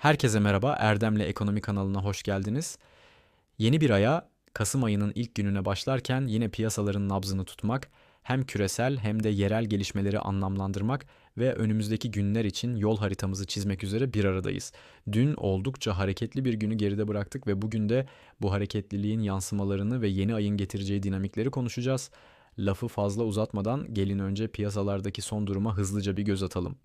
Herkese merhaba, Erdem'le Ekonomi kanalına hoş geldiniz. Yeni bir aya, Kasım ayının ilk gününe başlarken yine piyasaların nabzını tutmak, hem küresel hem de yerel gelişmeleri anlamlandırmak ve önümüzdeki günler için yol haritamızı çizmek üzere bir aradayız. Dün oldukça hareketli bir günü geride bıraktık ve bugün de bu hareketliliğin yansımalarını ve yeni ayın getireceği dinamikleri konuşacağız. Lafı fazla uzatmadan gelin önce piyasalardaki son duruma hızlıca bir göz atalım.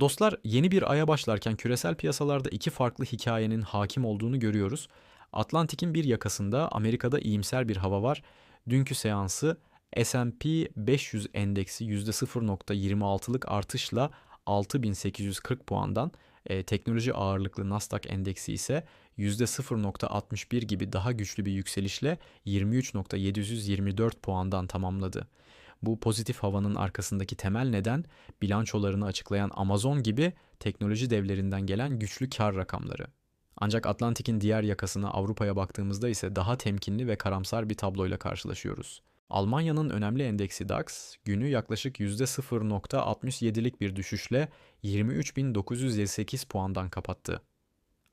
Dostlar yeni bir aya başlarken küresel piyasalarda iki farklı hikayenin hakim olduğunu görüyoruz. Atlantik'in bir yakasında Amerika'da iyimser bir hava var. Dünkü seansı S&P 500 endeksi %0.26'lık artışla 6840 puandan, e, teknoloji ağırlıklı Nasdaq endeksi ise %0.61 gibi daha güçlü bir yükselişle 23.724 puandan tamamladı. Bu pozitif havanın arkasındaki temel neden bilançolarını açıklayan Amazon gibi teknoloji devlerinden gelen güçlü kar rakamları. Ancak Atlantik'in diğer yakasına Avrupa'ya baktığımızda ise daha temkinli ve karamsar bir tabloyla karşılaşıyoruz. Almanya'nın önemli endeksi DAX günü yaklaşık %0.67'lik bir düşüşle 23.908 puandan kapattı.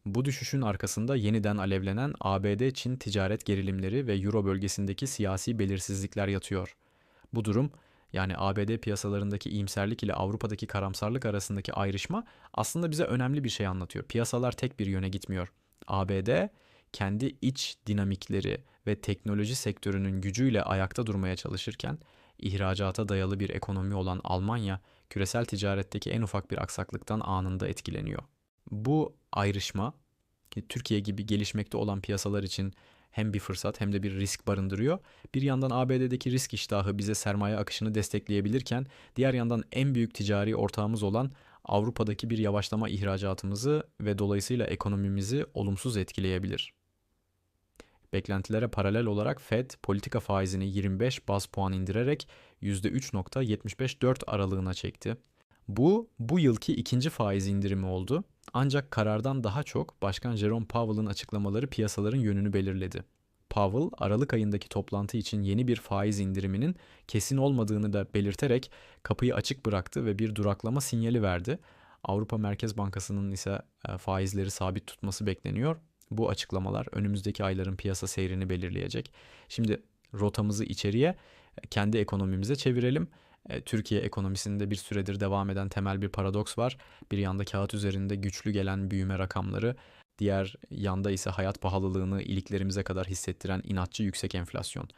Bu düşüşün arkasında yeniden alevlenen ABD-Çin ticaret gerilimleri ve Euro bölgesindeki siyasi belirsizlikler yatıyor. Bu durum yani ABD piyasalarındaki iyimserlik ile Avrupa'daki karamsarlık arasındaki ayrışma aslında bize önemli bir şey anlatıyor. Piyasalar tek bir yöne gitmiyor. ABD kendi iç dinamikleri ve teknoloji sektörünün gücüyle ayakta durmaya çalışırken ihracata dayalı bir ekonomi olan Almanya küresel ticaretteki en ufak bir aksaklıktan anında etkileniyor. Bu ayrışma Türkiye gibi gelişmekte olan piyasalar için hem bir fırsat hem de bir risk barındırıyor. Bir yandan ABD'deki risk iştahı bize sermaye akışını destekleyebilirken diğer yandan en büyük ticari ortağımız olan Avrupa'daki bir yavaşlama ihracatımızı ve dolayısıyla ekonomimizi olumsuz etkileyebilir. Beklentilere paralel olarak Fed politika faizini 25 baz puan indirerek %3.754 aralığına çekti. Bu bu yılki ikinci faiz indirimi oldu. Ancak karardan daha çok Başkan Jerome Powell'ın açıklamaları piyasaların yönünü belirledi. Powell, Aralık ayındaki toplantı için yeni bir faiz indiriminin kesin olmadığını da belirterek kapıyı açık bıraktı ve bir duraklama sinyali verdi. Avrupa Merkez Bankası'nın ise e, faizleri sabit tutması bekleniyor. Bu açıklamalar önümüzdeki ayların piyasa seyrini belirleyecek. Şimdi rotamızı içeriye kendi ekonomimize çevirelim. E, Türkiye ekonomisinde bir süredir devam eden temel bir paradoks var. Bir yanda kağıt üzerinde güçlü gelen büyüme rakamları, diğer yanda ise hayat pahalılığını iliklerimize kadar hissettiren inatçı yüksek enflasyon.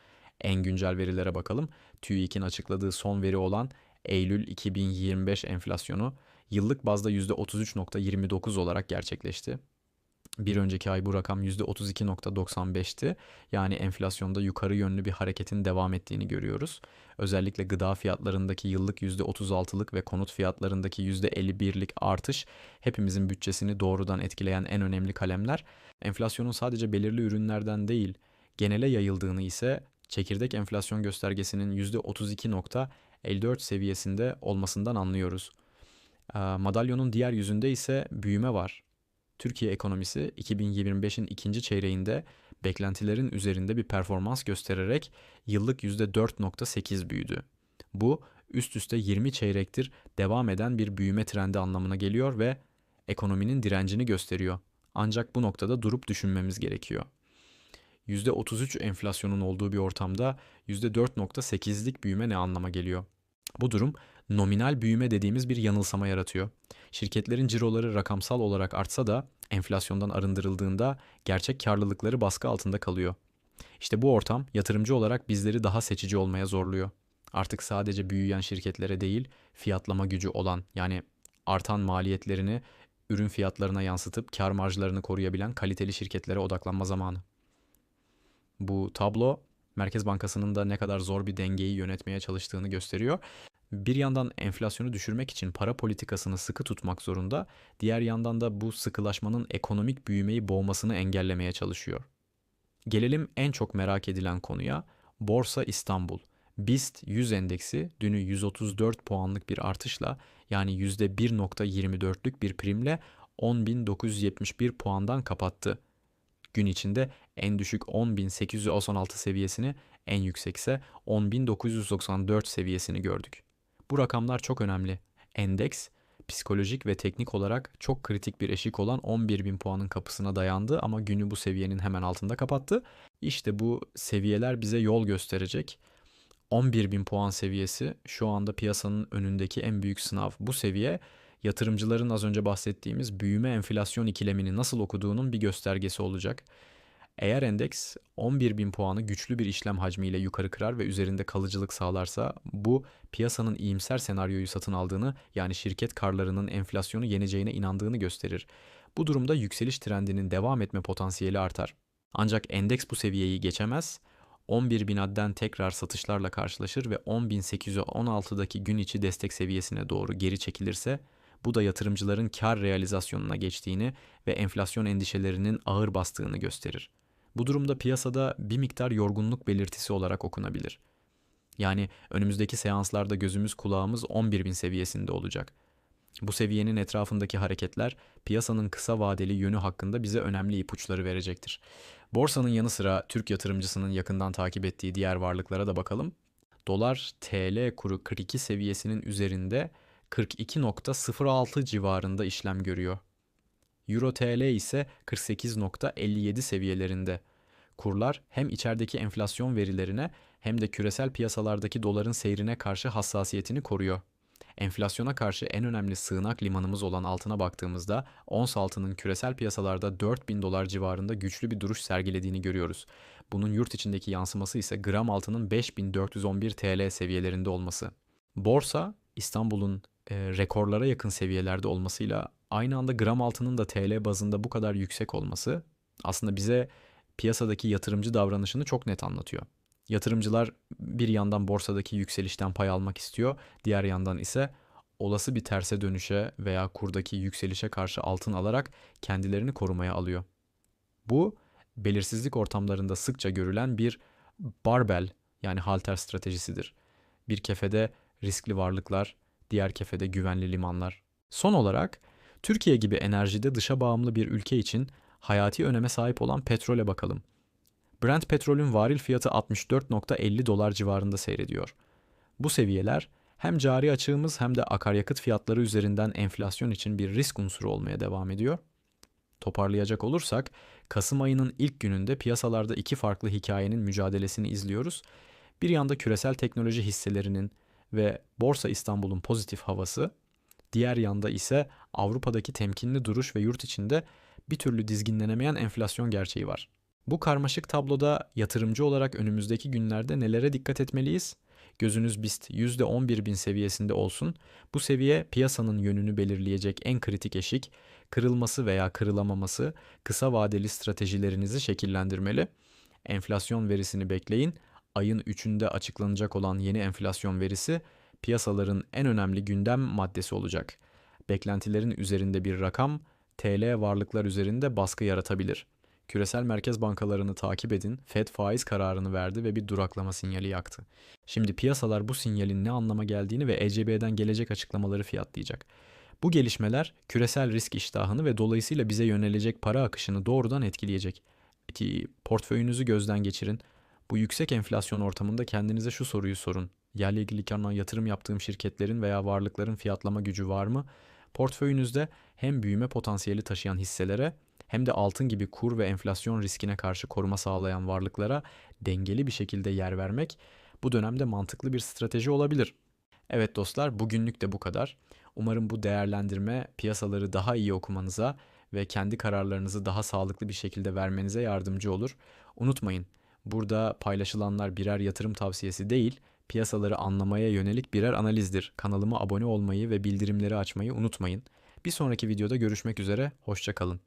En güncel verilere bakalım. TÜİK'in açıkladığı son veri olan Eylül 2025 enflasyonu yıllık bazda %33.29 olarak gerçekleşti. Bir önceki ay bu rakam %32.95'ti. Yani enflasyonda yukarı yönlü bir hareketin devam ettiğini görüyoruz. Özellikle gıda fiyatlarındaki yıllık %36'lık ve konut fiyatlarındaki %51'lik artış hepimizin bütçesini doğrudan etkileyen en önemli kalemler. Enflasyonun sadece belirli ürünlerden değil, genele yayıldığını ise çekirdek enflasyon göstergesinin %32.54 seviyesinde olmasından anlıyoruz. Madalyonun diğer yüzünde ise büyüme var. Türkiye ekonomisi 2025'in ikinci çeyreğinde beklentilerin üzerinde bir performans göstererek yıllık %4.8 büyüdü. Bu üst üste 20 çeyrektir devam eden bir büyüme trendi anlamına geliyor ve ekonominin direncini gösteriyor. Ancak bu noktada durup düşünmemiz gerekiyor. %33 enflasyonun olduğu bir ortamda %4.8'lik büyüme ne anlama geliyor? Bu durum nominal büyüme dediğimiz bir yanılsama yaratıyor. Şirketlerin ciroları rakamsal olarak artsa da enflasyondan arındırıldığında gerçek karlılıkları baskı altında kalıyor. İşte bu ortam yatırımcı olarak bizleri daha seçici olmaya zorluyor. Artık sadece büyüyen şirketlere değil, fiyatlama gücü olan yani artan maliyetlerini ürün fiyatlarına yansıtıp kar marjlarını koruyabilen kaliteli şirketlere odaklanma zamanı. Bu tablo Merkez Bankası'nın da ne kadar zor bir dengeyi yönetmeye çalıştığını gösteriyor. Bir yandan enflasyonu düşürmek için para politikasını sıkı tutmak zorunda, diğer yandan da bu sıkılaşmanın ekonomik büyümeyi boğmasını engellemeye çalışıyor. Gelelim en çok merak edilen konuya, Borsa İstanbul. BIST 100 endeksi dünü 134 puanlık bir artışla yani %1.24'lük bir primle 10.971 puandan kapattı. Gün içinde en düşük 10.896 seviyesini, en yüksekse 10.994 seviyesini gördük. Bu rakamlar çok önemli. Endeks psikolojik ve teknik olarak çok kritik bir eşik olan 11.000 puanın kapısına dayandı ama günü bu seviyenin hemen altında kapattı. İşte bu seviyeler bize yol gösterecek. 11.000 puan seviyesi şu anda piyasanın önündeki en büyük sınav. Bu seviye yatırımcıların az önce bahsettiğimiz büyüme enflasyon ikilemini nasıl okuduğunun bir göstergesi olacak. Eğer endeks 11.000 puanı güçlü bir işlem hacmiyle yukarı kırar ve üzerinde kalıcılık sağlarsa bu piyasanın iyimser senaryoyu satın aldığını yani şirket karlarının enflasyonu yeneceğine inandığını gösterir. Bu durumda yükseliş trendinin devam etme potansiyeli artar. Ancak endeks bu seviyeyi geçemez. 11.000 adden tekrar satışlarla karşılaşır ve 10.816'daki gün içi destek seviyesine doğru geri çekilirse bu da yatırımcıların kar realizasyonuna geçtiğini ve enflasyon endişelerinin ağır bastığını gösterir. Bu durumda piyasada bir miktar yorgunluk belirtisi olarak okunabilir. Yani önümüzdeki seanslarda gözümüz kulağımız 11.000 seviyesinde olacak. Bu seviyenin etrafındaki hareketler piyasanın kısa vadeli yönü hakkında bize önemli ipuçları verecektir. Borsanın yanı sıra Türk yatırımcısının yakından takip ettiği diğer varlıklara da bakalım. Dolar TL kuru 42 seviyesinin üzerinde 42.06 civarında işlem görüyor. Euro TL ise 48.57 seviyelerinde. Kurlar hem içerideki enflasyon verilerine hem de küresel piyasalardaki doların seyrine karşı hassasiyetini koruyor. Enflasyona karşı en önemli sığınak limanımız olan altına baktığımızda ons altının küresel piyasalarda 4000 dolar civarında güçlü bir duruş sergilediğini görüyoruz. Bunun yurt içindeki yansıması ise gram altının 5411 TL seviyelerinde olması. Borsa İstanbul'un e, rekorlara yakın seviyelerde olmasıyla aynı anda gram altının da TL bazında bu kadar yüksek olması aslında bize piyasadaki yatırımcı davranışını çok net anlatıyor. Yatırımcılar bir yandan borsadaki yükselişten pay almak istiyor, diğer yandan ise olası bir terse dönüşe veya kurdaki yükselişe karşı altın alarak kendilerini korumaya alıyor. Bu belirsizlik ortamlarında sıkça görülen bir barbell yani halter stratejisidir. Bir kefede riskli varlıklar, diğer kefede güvenli limanlar. Son olarak Türkiye gibi enerjide dışa bağımlı bir ülke için hayati öneme sahip olan petrole bakalım. Brent petrolün varil fiyatı 64.50 dolar civarında seyrediyor. Bu seviyeler hem cari açığımız hem de akaryakıt fiyatları üzerinden enflasyon için bir risk unsuru olmaya devam ediyor. Toparlayacak olursak, Kasım ayının ilk gününde piyasalarda iki farklı hikayenin mücadelesini izliyoruz. Bir yanda küresel teknoloji hisselerinin ve Borsa İstanbul'un pozitif havası, diğer yanda ise Avrupa'daki temkinli duruş ve yurt içinde bir türlü dizginlenemeyen enflasyon gerçeği var. Bu karmaşık tabloda yatırımcı olarak önümüzdeki günlerde nelere dikkat etmeliyiz? Gözünüz BIST %11 bin seviyesinde olsun. Bu seviye piyasanın yönünü belirleyecek en kritik eşik. Kırılması veya kırılamaması kısa vadeli stratejilerinizi şekillendirmeli. Enflasyon verisini bekleyin. Ayın 3'ünde açıklanacak olan yeni enflasyon verisi piyasaların en önemli gündem maddesi olacak. Beklentilerin üzerinde bir rakam TL varlıklar üzerinde baskı yaratabilir. Küresel merkez bankalarını takip edin, Fed faiz kararını verdi ve bir duraklama sinyali yaktı. Şimdi piyasalar bu sinyalin ne anlama geldiğini ve ECB'den gelecek açıklamaları fiyatlayacak. Bu gelişmeler küresel risk iştahını ve dolayısıyla bize yönelecek para akışını doğrudan etkileyecek. Peki portföyünüzü gözden geçirin. Bu yüksek enflasyon ortamında kendinize şu soruyu sorun. Yerli ilgili yatırım yaptığım şirketlerin veya varlıkların fiyatlama gücü var mı? Portföyünüzde hem büyüme potansiyeli taşıyan hisselere hem de altın gibi kur ve enflasyon riskine karşı koruma sağlayan varlıklara dengeli bir şekilde yer vermek bu dönemde mantıklı bir strateji olabilir. Evet dostlar bugünlük de bu kadar. Umarım bu değerlendirme piyasaları daha iyi okumanıza ve kendi kararlarınızı daha sağlıklı bir şekilde vermenize yardımcı olur. Unutmayın, burada paylaşılanlar birer yatırım tavsiyesi değil, piyasaları anlamaya yönelik birer analizdir. Kanalıma abone olmayı ve bildirimleri açmayı unutmayın. Bir sonraki videoda görüşmek üzere, hoşçakalın.